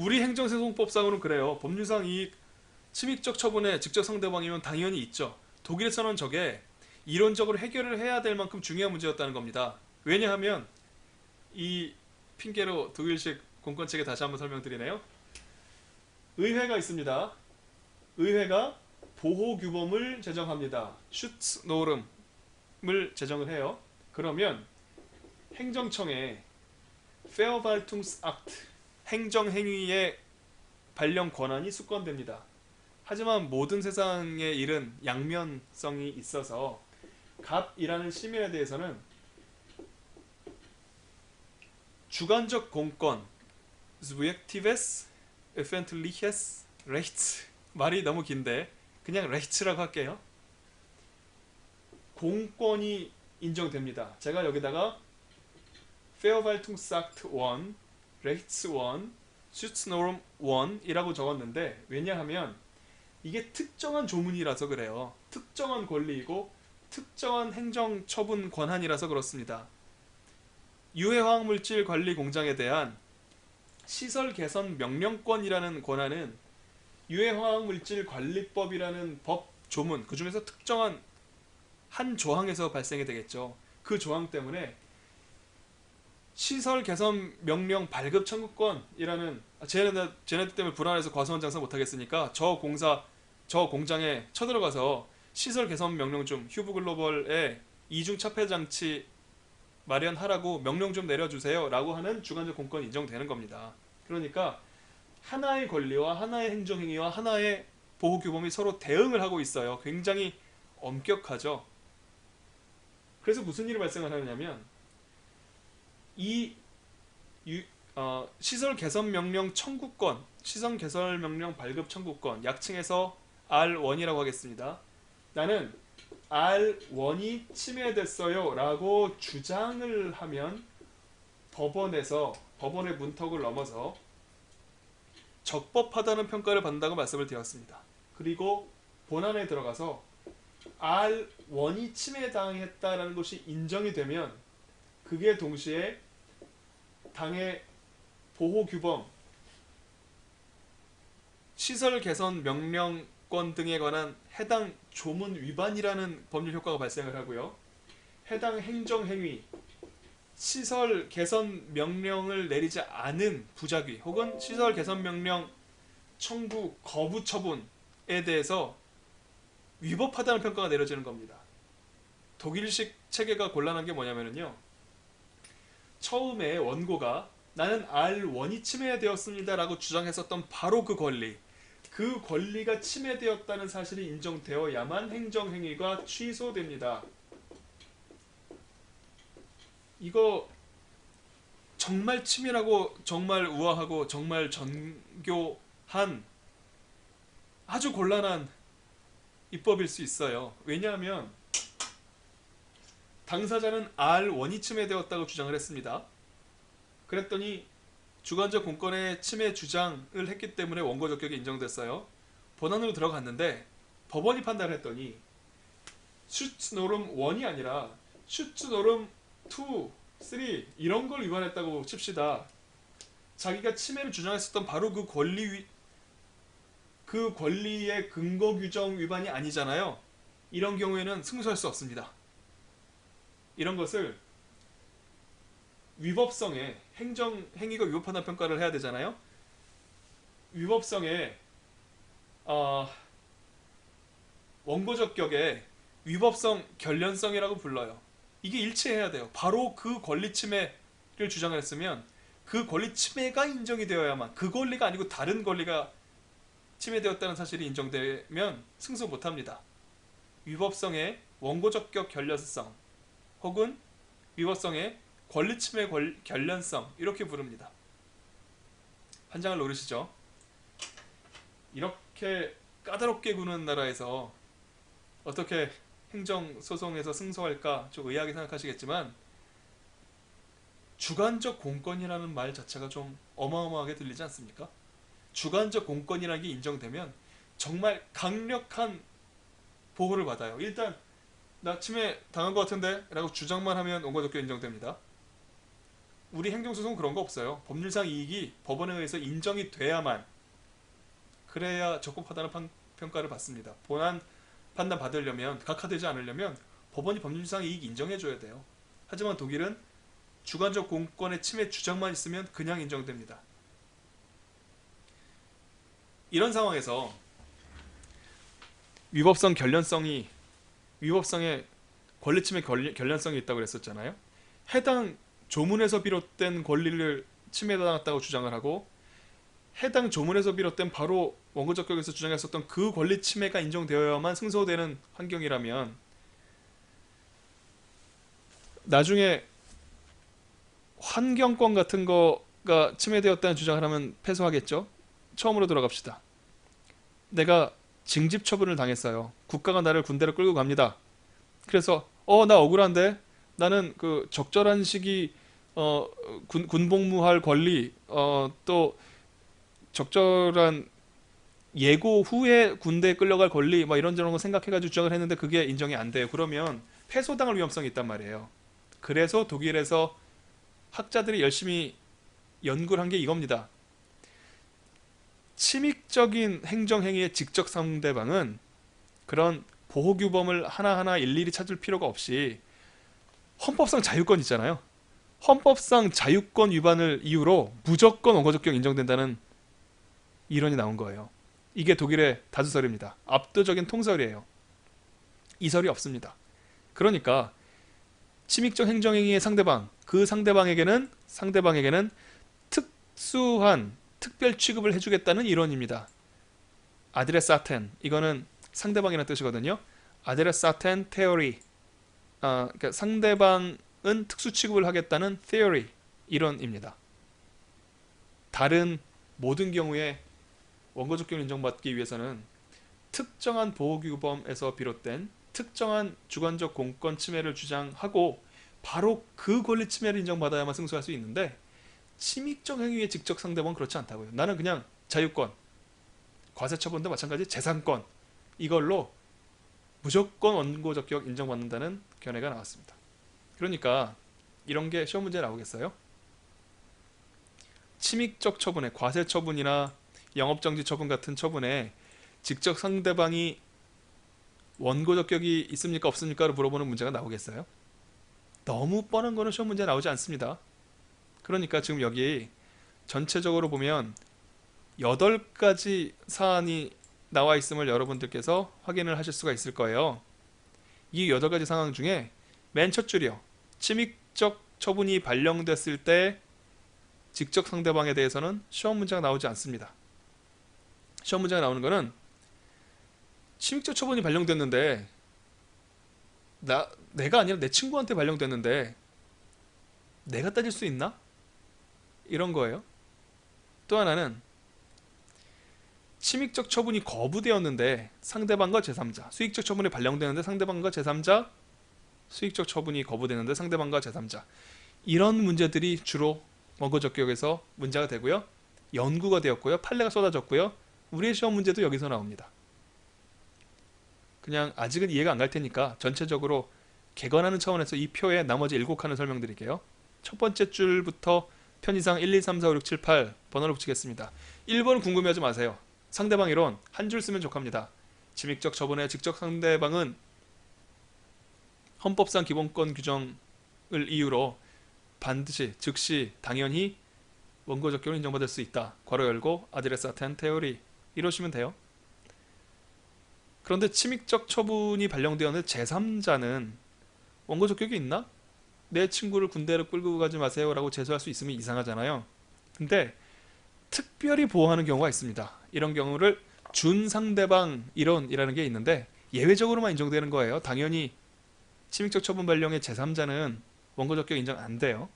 우리 행정소송법상으로는 그래요. 법률상 이 침입적 처분에 직접 상대방이면 당연히 있죠. 독일에서는 저게 이론적으로 해결을 해야 될 만큼 중요한 문제였다는 겁니다. 왜냐하면 이 핑계로 독일식 공권책에 다시 한번 설명드리네요. 의회가 있습니다. 의회가 보호 규범을 제정합니다. 슈츠 노름을 제정을 해요. 그러면 행정청에 Verwaltungsakt 행정행위의 발령 권한이 수권됩니다. 하지만 모든 세상의 일은 양면성이 있어서 갑이라는 시민에 대해서는 주관적 공권 subjektives öffentliches Rechts 말이 너무 긴데 그냥 Rechts라고 할게요. 공권이 인정됩니다. 제가 여기다가 Verwaltungsakt 1, Rechts 1, Schutznorm 1이라고 적었는데 왜냐하면 이게 특정한 조문이라서 그래요. 특정한 권리이고 특정한 행정 처분 권한이라서 그렇습니다. 유해화학 물질 관리 공장에 대한 시설 개선 명령권이라는 권한은 유해화학 물질 관리법이라는 법 조문 그 중에서 특정한 한 조항에서 발생이 되겠죠. 그 조항 때문에 시설 개선 명령 발급 청구권이라는 아, 쟤네들 때문에 불안해서 과수원 장사 못 하겠으니까 저 공사 저 공장에 쳐들어가서 시설 개선 명령 좀 휴브 글로벌에 이중 차폐 장치 마련하라고 명령 좀 내려주세요 라고 하는 주관적 공권이 인정되는 겁니다. 그러니까 하나의 권리와 하나의 행정행위와 하나의 보호 규범이 서로 대응을 하고 있어요. 굉장히 엄격하죠. 그래서 무슨 일이 발생을 하느냐면 이 유- 어, 시설 개선 명령 청구권, 시설 개선 명령 발급 청구권, 약칭해서 R1이라고 하겠습니다. 나는 R1이 침해됐어요 라고 주장을 하면 법원에서 법원의 문턱을 넘어서 적법하다는 평가를 받는다고 말씀을 드렸습니다. 그리고 본안에 들어가서 R1이 침해당했다라는 것이 인정이 되면 그게 동시에 당의 보호 규범, 시설 개선 명령권 등에 관한 해당 조문 위반이라는 법률 효과가 발생을 하고요. 해당 행정 행위, 시설 개선 명령을 내리지 않은 부작위 혹은 시설 개선 명령 청구 거부 처분에 대해서 위법하다는 평가가 내려지는 겁니다. 독일식 체계가 곤란한 게 뭐냐면요. 처음에 원고가 나는 R1이 침해되었습니다 라고 주장했었던 바로 그 권리, 그 권리가 침해되었다는 사실이 인정되어야만 행정행위가 취소됩니다. 이거 정말 치밀하고 정말 우아하고 정말 정교한 아주 곤란한 입법일 수 있어요. 왜냐하면 당사자는 R1이 침해되었다고 주장을 했습니다. 그랬더니 주관적 공권의 침해 주장을 했기 때문에 원고 적격이 인정됐어요. 본안으로 들어갔는데 법원이 판단을 했더니 슈츠 노름 1이 아니라 슈츠 노름 2, 3 이런 걸 위반했다고 칩시다. 자기가 침해를 주장했었던 바로 그 권리 위, 그 권리의 근거 규정 위반이 아니잖아요. 이런 경우에는 승소할 수 없습니다. 이런 것을 위법성에 행정 행위가 위법하다는 평가를 해야 되잖아요. 위법성에 어, 원고적 격에 위법성 결련성이라고 불러요. 이게 일치해야 돼요. 바로 그 권리 침해를 주장했으면 그 권리 침해가 인정이 되어야만 그 권리가 아니고 다른 권리가 침해되었다는 사실이 인정되면 승소 못합니다. 위법성의 원고적 격 결련성 혹은 위법성의 권리 침해 권- 결련성 이렇게 부릅니다. 판장을 노리시죠. 이렇게 까다롭게 구는 나라에서 어떻게 행정 소송에서 승소할까 좀 의아하게 생각하시겠지만 주관적 공권이라는 말 자체가 좀 어마어마하게 들리지 않습니까? 주관적 공권이라는 게 인정되면 정말 강력한 보호를 받아요. 일단 나 침해 당한 것 같은데 라고 주장만 하면 원고적격 인정됩니다. 우리 행정소송 그런 거 없어요. 법률상 이익이 법원에 의해서 인정이 돼야만 그래야 적법하다는 판- 평가를 받습니다. 본안 판단 받으려면 각하되지 않으려면 법원이 법률상 이익 인정해줘야 돼요. 하지만 독일은 주관적 공권의 침해 주장만 있으면 그냥 인정됩니다. 이런 상황에서 위법성 결련성이 위법성에 권리 침해 결- 결련성이 있다고 그랬었잖아요. 해당 조문에서 비롯된 권리를 침해당했다고 주장을 하고 해당 조문에서 비롯된 바로 원고 적격에서 주장했었던 그 권리 침해가 인정되어야만 승소되는 환경이라면 나중에 환경권 같은 거가 침해되었다는 주장을 하면 패소하겠죠. 처음으로 돌아갑시다. 내가 징집 처분을 당했어요. 국가가 나를 군대로 끌고 갑니다. 그래서 어 나 억울한데 나는 그 적절한 시기 어 군, 군복무할 권리 어 또 적절한 예고 후에 군대에 끌려갈 권리 뭐 이런저런 거 생각해가지고 주장을 했는데 그게 인정이 안 돼요. 그러면 패소당할 위험성이 있단 말이에요. 그래서 독일에서 학자들이 열심히 연구를 한 게 이겁니다. 침익적인 행정행위의 직접 상대방은 그런 보호규범을 하나하나 일일이 찾을 필요가 없이 헌법상 자유권 있잖아요. 헌법상 자유권 위반을 이유로 무조건 원고적격 인정된다는 이론이 나온 거예요. 이게 독일의 다수설입니다. 압도적인 통설이에요. 이설이 없습니다. 그러니까 침익적 행정행위의 상대방, 그 상대방에게는 상대방에게는 특수한 특별 취급을 해주겠다는 이론입니다. 아드레사텐 이거는 상대방이라는 뜻이거든요. 아드레사텐 테오리 아, 그러니까 상대방은 특수 취급을 하겠다는 theory 이론입니다. 다른 모든 경우에 원고적격 인정받기 위해서는 특정한 보호규범에서 비롯된 특정한 주관적 공권 침해를 주장하고 바로 그 권리 침해를 인정받아야만 승소할 수 있는데 침익적 행위의 직접 상대방은 그렇지 않다고요. 나는 그냥 자유권, 과세처분도 마찬가지 재산권 이걸로 무조건 원고 적격 인정받는다는 견해가 나왔습니다. 그러니까 이런 게 시험 문제 나오겠어요? 침익적 처분에 과세 처분이나 영업정지 처분 같은 처분에 직접 상대방이 원고 적격이 있습니까 없습니까를 물어보는 문제가 나오겠어요? 너무 뻔한 거는 시험 문제 나오지 않습니다. 그러니까 지금 여기 전체적으로 보면 8가지 사안이 나와 있음을 여러분들께서 확인을 하실 수가 있을 거예요. 이 8가지 상황 중에 맨 첫 줄이요. 침익적 처분이 발령됐을 때 직접 상대방에 대해서는 시험 문제가 나오지 않습니다. 시험 문제가 나오는 거는 침익적 처분이 발령됐는데 나 내가 아니라 내 친구한테 발령됐는데 내가 따질 수 있나? 이런 거예요. 또 하나는 침익적 처분이 거부되었는데 상대방과 제3자 수익적 처분이 발령되는데 상대방과 제3자 수익적 처분이 거부되는데 상대방과 제3자. 이런 문제들이 주로 원고적격에서 문제가 되고요. 연구가 되었고요. 판례가 쏟아졌고요. 우리의 시험 문제도 여기서 나옵니다. 그냥 아직은 이해가 안 갈 테니까 전체적으로 개관하는 차원에서 이 표의 나머지 7칸을 설명드릴게요. 첫 번째 줄부터 편의상 1, 2, 3, 4, 5, 6, 7, 8 번호를 붙이겠습니다 1번 궁금해하지 마세요 상대방 이론 한 줄 쓰면 족합니다. 침익적 처분의 직접 상대방은 헌법상 기본권 규정을 이유로 반드시 즉시 당연히 원고 적격을 인정받을 수 있다. 괄호 열고 아드레사텐 테오리 이러시면 돼요. 그런데 침익적 처분이 발령되었는데 제3자는 원고 적 격이 있나? 내 친구를 군대로 끌고 가지 마세요라고 제소할 수 있으면 이상하잖아요. 근데 특별히 보호하는 경우가 있습니다. 이런 경우를 준상대방 이론이라는 게 있는데 예외적으로만 인정되는 거예요. 당연히 침익적 처분 발령의 제3자는 원고적격 인정 안 돼요.